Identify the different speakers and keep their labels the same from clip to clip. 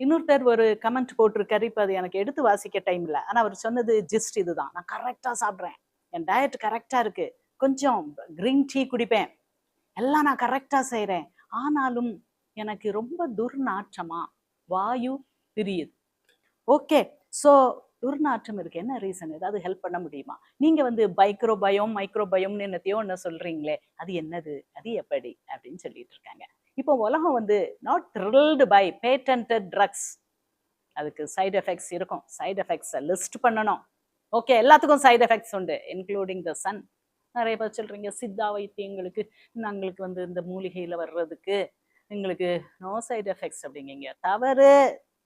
Speaker 1: இன்னொருத்தர் ஒரு கமெண்ட் போட்டிருக்காரு. இப்போ அது எனக்கு எடுத்து வாசிக்க டைம் இல்லை. ஆனால் அவர் சொன்னது ஜிஸ்ட் இதுதான். நான் கரெக்டாக சாப்பிட்றேன். என் டயட் கரெக்டாக இருக்கு. கொஞ்சம் க்ரீன் டீ குடிப்பேன். எல்லாம் நான் கரெக்டாக செய்கிறேன் ஆனாலும் எனக்கு ரொம்ப துர்நாற்றமா வாயு பிரியுது. ஓகே ஸோ துர்நாற்றம் இருக்கு. என்ன ரீசன் ஏதாவது ஹெல்ப் பண்ண முடியுமா? நீங்க வந்து மைக்ரோபயம் மைக்ரோபயோம்னு என்னத்தையோ ஒன்று சொல்றீங்களே. அது என்னது? அது எப்படி? அப்படின்னு சொல்லிட்டு இருக்காங்க. இப்போ உலகம் வந்து not thrilled by patented drugs அதுக்கு சைடு எஃபெக்ட்ஸ் இருக்கும். சைடு எஃபெக்ட்ஸை லிஸ்ட் பண்ணணும். ஓகே எல்லாத்துக்கும் சைடு எஃபெக்ட்ஸ் உண்டு இன்க்ளூடிங் த சன் நிறைய பேர் சொல்றீங்க சித்தா வைத்தியங்களுக்கு நாங்களுக்கு வந்து இந்த மூலிகையில் வர்றதுக்கு எங்களுக்கு நோ சைடு எஃபெக்ட்ஸ் அப்படிங்கிங்க. தவறு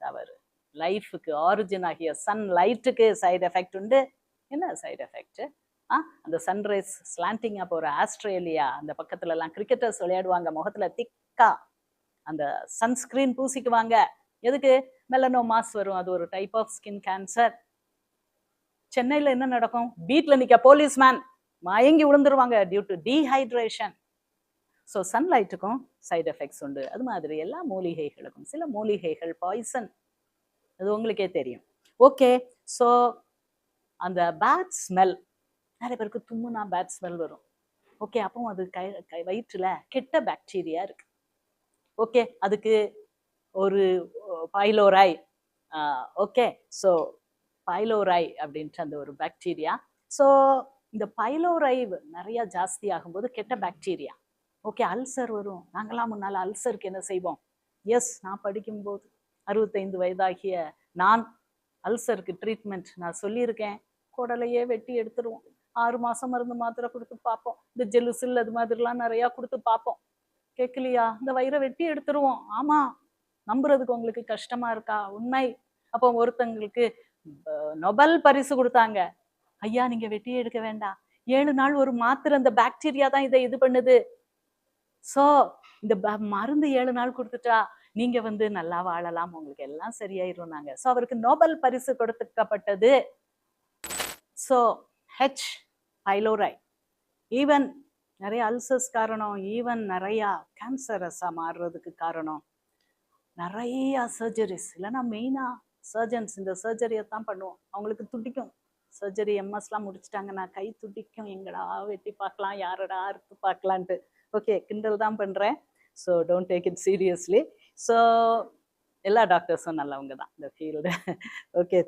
Speaker 1: தவறு. லைஃபுக்கு ஆரிஜின் ஆகிய சன் லைட்டுக்கு சைடு எஃபெக்ட் உண்டு. என்ன சைடு எஃபெக்ட் ஆ அந்த சன்ரைஸ் ஸ்லாண்டிங்காக போகிற ஆஸ்திரேலியா அந்த பக்கத்துல எல்லாம் கிரிக்கெட்டர்ஸ் விளையாடுவாங்க முகத்துல திக்கா அந்த சன்ஸ்கிரீன் பூசிக்குவாங்க. எதுக்கு? மெலனோ மாஸ் வரும். அது ஒரு டைப் ஆஃப் ஸ்கின் கேன்சர் சென்னையில் என்ன நடக்கும்? வீட்டில் நிற்க போலீஸ்மேன் மயங்கி விழுந்துருவாங்க டியூ டு டீஹைட்ரேஷன் ஸோ சன்லைட்டுக்கும் சைடு எஃபெக்ட்ஸ் உண்டு. அது மாதிரி எல்லா மூலிகைகளுக்கும். சில மூலிகைகள் பாய்சன் அது உங்களுக்கே தெரியும். ஓகே ஸோ அந்த பேட் ஸ்மெல் நிறைய பேருக்கு தும்முனா பேட் ஸ்மெல் வரும். ஓகே அப்போ அது கை கை வயிற்றுல கெட்ட பாக்டீரியா இருக்கு. ஓகே அதுக்கு ஒரு பைலோராய் ஓகே ஸோ பைலோராய் அப்படின்ட்டு அந்த ஒரு பாக்டீரியா ஸோ இந்த பைலோரை நிறையா ஜாஸ்தி ஆகும்போது கெட்ட பாக்டீரியா ஓகே அல்சர் வரும். நாங்களாம் முன்னால் அல்சருக்கு என்ன செய்வோம்? எஸ் நான் படிக்கும்போது அறுபத்தைந்து வயதாகிய நான் அல்சருக்கு ட்ரீட்மெண்ட் நான் சொல்லியிருக்கேன். குடலையே வெட்டி எடுத்துருவோம். ஆறு மாதம் மருந்து மாத்திரை கொடுத்து பார்ப்போம். இந்த ஜெலுசில் அது மாதிரிலாம் நிறையா கொடுத்து பார்ப்போம். கேட்கலையா? இந்த வயிறை வெட்டி எடுத்துருவோம். ஆமா நம்புறதுக்கு உங்களுக்கு கஷ்டமா இருக்கா? உண்மை. அப்போ ஒருத்தங்களுக்கு நொபல் பரிசு கொடுத்தாங்க. ஐயா நீங்க வெட்டி எடுக்க வேண்டாம். ஏழு நாள் ஒரு மாத்திரை அந்த பாக்டீரியா தான் இதை இது பண்ணுது. சோ இந்த மருந்து ஏழு நாள் கொடுத்துட்டா நீங்க வந்து நல்லா வாழலாம். உங்களுக்கு எல்லாம் சரியாயிரும் நாங்க. சோ அவருக்கு நோபல் பரிசு கொடுத்துக்கப்பட்டது சோ ஹெச் பைலோரை ஈவன் நிறைய அல்சர்ஸ் காரணம் ஈவன் நிறையா கேன்சரஸாக மாறுறதுக்கு காரணம். நிறையா சர்ஜரிஸ் இல்லைன்னா மெயினாக சர்ஜன்ஸ் இந்த சர்ஜரியை தான் பண்ணுவோம். அவங்களுக்கு துடிக்கும். சர்ஜரி எம்எஸ்லாம் முடிச்சிட்டாங்கன்னா கை துடிக்கும். எங்கடா வெட்டி பார்க்கலாம் யாரடா அறுத்து பார்க்கலான்ட்டு. ஓகே கிண்டல் தான் பண்ணுறேன் so don't take it seriously so எல்லா டாக்டர்ஸும் நல்லவங்க தான் இந்த ஃபீல்டு ஓகே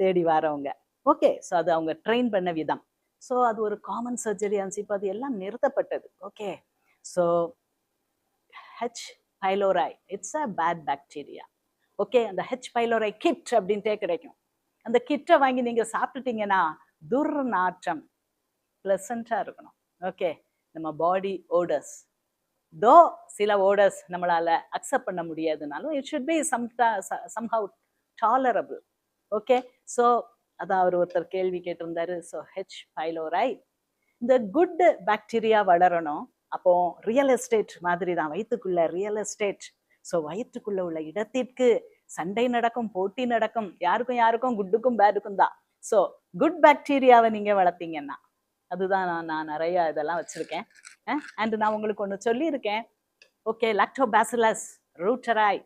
Speaker 1: தேடி வரவங்க. ஓகே ஸோ அது அவங்க ட்ரெயின் பண்ண விதம். ஸோ அது ஒரு காமன் சர்ஜரி இருந்துச்சு. இப்போ அது எல்லாம் நிறுத்தப்பட்டது. Okay so H pylori it's a bad bacteria okay அந்த ஹெச் பைலோராய் கிட் அப்படின்ட்டே கிடைக்கும். அந்த கிட்டை வாங்கி நீங்கள் சாப்பிட்டுட்டீங்கன்னா துர்நாற்றம் ப்ளசண்ட்டாக இருக்கணும். ஓகே நம்ம பாடி ஓடர்ஸ் தோ சில ஓடர்ஸ் நம்மளால அக்செப்ட் பண்ண முடியாதுனாலும் it should be some somehow tolerable okay so அதான் அவர் ஒருத்தர் கேள்வி கேட்டிருந்தாரு. ஸோ ஹெச் பைலோரை இந்த குட் பாக்டீரியா வளரணும். அப்போ ரியல் எஸ்டேட் மாதிரி தான் வயிற்றுக்குள்ள ரியல் எஸ்டேட் ஸோ வயிற்றுக்குள்ள உள்ள இடத்திற்கு சண்டை நடக்கும் போட்டி நடக்கும். யாருக்கும் யாருக்கும் குட்டுக்கும் பேடுக்கும் தான். ஸோ குட் பாக்டீரியாவை நீங்க வளர்த்தீங்கன்னா அதுதான் நான் நான் நிறைய இதெல்லாம் வச்சிருக்கேன். அண்ட் நான் உங்களுக்கு ஒன்று சொல்லியிருக்கேன். ஓகே லாக்டோபாசிலஸ் ரூட்டராய்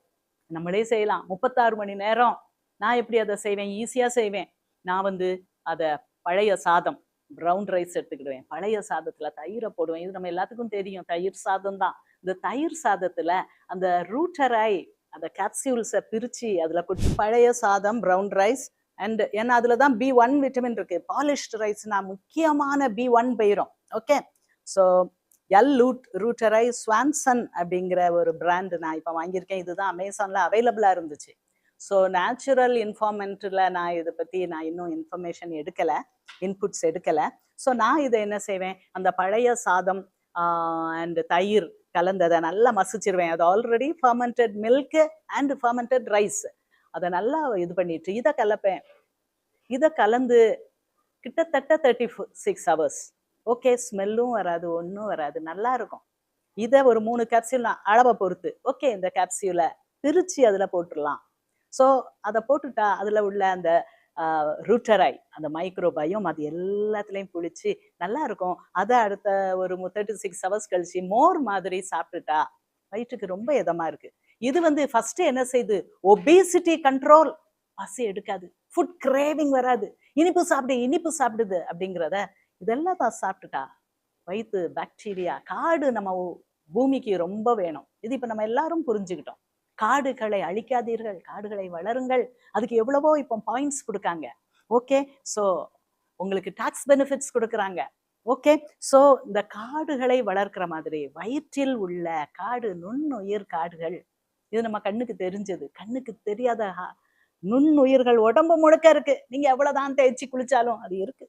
Speaker 1: நம்மளே செய்யலாம். முப்பத்தாறு மணி நேரம். நான் எப்படி அதை செய்வேன்? ஈஸியாக செய்வேன். நான் வந்து அதை பழைய சாதம் ப்ரௌன் ரைஸ் எடுத்துக்கிடுவேன். பழைய சாதத்துல தயிரை போடுவேன். இது நம்ம எல்லாத்துக்கும் தெரியும். தயிர் சாதம் தான். இந்த தயிர் சாதத்துல அந்த ரூட்டராய் அந்த கேப்சியூல்ஸை பிரித்து அதில் கொட்டி பழைய சாதம் ப்ரௌன் ரைஸ் அண்ட் ஏன்னா அதில் தான் பி ஒன் விட்டமின் இருக்குது பாலிஷ்டு ரைஸ்னா முக்கியமான பி ஒன் போயிரும். ஓகே ஸோ எல் லூட் ரூட்டரை ஸ்வான்சன் அப்படிங்கிற ஒரு பிராண்டு நான் இப்போ வாங்கியிருக்கேன். இதுதான் அமேசானில் அவைலபிளாக இருந்துச்சு. ஸோ நேச்சுரல் இன்ஃபார்மெண்ட்டில் நான் இதை பற்றி நான் இன்னும் இன்ஃபர்மேஷன் எடுக்கலை இன்புட்ஸ் எடுக்கலை. ஸோ நான் இதை என்ன செய்வேன்? அந்த பழைய சாதம் அண்ட் தயிர் கலந்ததை நல்லா மசிச்சிருவேன். அது already fermented milk and fermented rice அதை நல்லா இது பண்ணிட்டு இதை கலப்பேன். இதை கலந்து கிட்டத்தட்ட தேர்ட்டி சிக்ஸ் ஹவர்ஸ் ஓகே ஸ்மெல்லும் வராது ஒன்றும் வராது நல்லா இருக்கும். இதை ஒரு மூணு கேப்சியூல் நான் அளவை பொறுத்து. ஓகே இந்த கேப்சியூலை பிரித்து அதில் போட்டுடலாம். ஸோ அதை போட்டுட்டா அதில் உள்ள அந்த ரூட்டரை அந்த மைக்ரோபயம் அது எல்லாத்துலேயும் புளிச்சு நல்லா இருக்கும். அதை அடுத்த ஒரு தேர்ட்டி சிக்ஸ் ஹவர்ஸ் கழிச்சு மோர் மாதிரி சாப்பிட்டுட்டா வயிற்றுக்கு ரொம்ப இதமா இருக்கு. இது வந்து ஃபர்ஸ்ட் என்ன செய்யுது ஒபேசிட்டி கண்ட்ரோல் பசி எடுக்காது. ஃபுட் கிரேவிங் வராது. இனிப்பு சாப்பிடு இனிப்பு சாப்பிடுது அப்படிங்கிறத இதெல்லாம் தான் சாப்பிட்டுட்டா. வயிற்று பாக்டீரியா காடு நம்ம பூமிக்கு ரொம்ப வேணும். இது இப்போ நம்ம எல்லாரும் புரிஞ்சுக்கிட்டோம். காடுகளை அழிக்காதீர்கள் காடுகளை வளருங்கள். அதுக்கு எவ்வளவோ இப்போ பாயிண்ட்ஸ் கொடுக்காங்க. ஓகே ஸோ உங்களுக்கு டாக்ஸ் பெனிஃபிட்ஸ் கொடுக்குறாங்க. ஓகே ஸோ இந்த காடுகளை வளர்க்கிற மாதிரி வயிற்றில் உள்ள காடு நுண்ணுயிர் காடுகள் இது நம்ம கண்ணுக்கு தெரிஞ்சது. கண்ணுக்கு தெரியாத நுண்ணுயிர்கள் உடம்பு முழுக்க இருக்கு. நீங்க எவ்வளவுதான் தேய்ச்சி குளிச்சாலும் அது இருக்கு.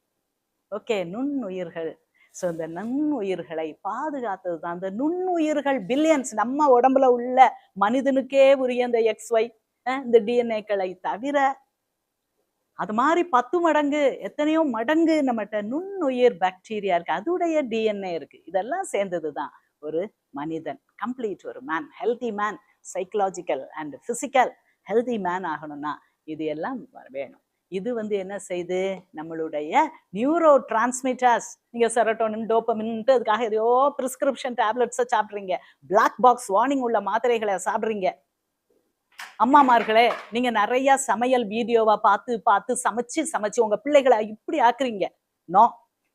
Speaker 1: ஓகே நுண்ணுயிர்கள். ஸோ இந்த நுண்ணுயிர்களை பாதுகாத்தது தான் அந்த நுண்ணுயிர்கள் பில்லியன்ஸ் நம்ம உடம்புல உள்ள மனிதனுக்கே உரிய இந்த எக்ஸ் ஒய் இந்த டிஎன்ஏக்களை தவிர அது மாதிரி பத்து மடங்கு எத்தனையோ மடங்கு நம்மகிட்ட நுண்ணுயிர் பாக்டீரியா இருக்கு. அதுடைய டிஎன்ஏ இருக்கு. இதெல்லாம் சேர்ந்தது தான் ஒரு மனிதன். கம்ப்ளீட் ஒரு man healthy man psychological and physical healthy man ஆகணும்னா இது எல்லாம் வேணும். இது வந்து என்ன செய்யுது நம்மளுடைய நியூரோ டிரான்ஸ்மிட்டர்ஸ் நீங்கள் செரட்டோனின் டோப்பமின்ட்டு அதுக்காக எதையோ ப்ரிஸ்கிரிப்ஷன் டேப்லெட்ஸை சாப்பிட்றீங்க. பிளாக் பாக்ஸ் வார்னிங் உள்ள மாத்திரைகளை சாப்பிட்றீங்க. அம்மாமார்களே நீங்கள் நிறைய சமையல் வீடியோவை பார்த்து பார்த்து சமைச்சு சமைச்சு உங்கள் பிள்ளைகளை இப்படி ஆக்குறீங்க. நோ.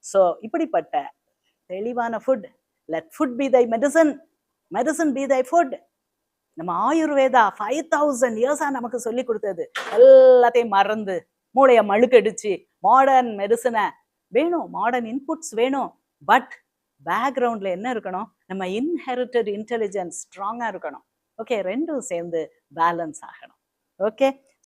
Speaker 1: ஸோ இப்படிப்பட்ட தெளிவான food let food be thy medicine medicine be thy food நம்ம ஆயுர்வேதா ஃபைவ் தௌசண்ட் இயர்ஸாக நமக்கு சொல்லி கொடுத்தது. எல்லாத்தையும் மறந்து மூளையை மழுக்கடிச்சு மாடர்ன் மெடிசனை வேணும் மாடர்ன் இன்புட்ஸ் வேணும். பட் பேக்ரவுண்ட்ல என்ன இருக்கணும்? நம்ம இன்ஹெரிட்டட் இன்டெலிஜென்ஸ் ஸ்ட்ராங்காக இருக்கணும். ஓகே ரெண்டும் சேர்ந்து பேலன்ஸ் ஆகணும். ஓகே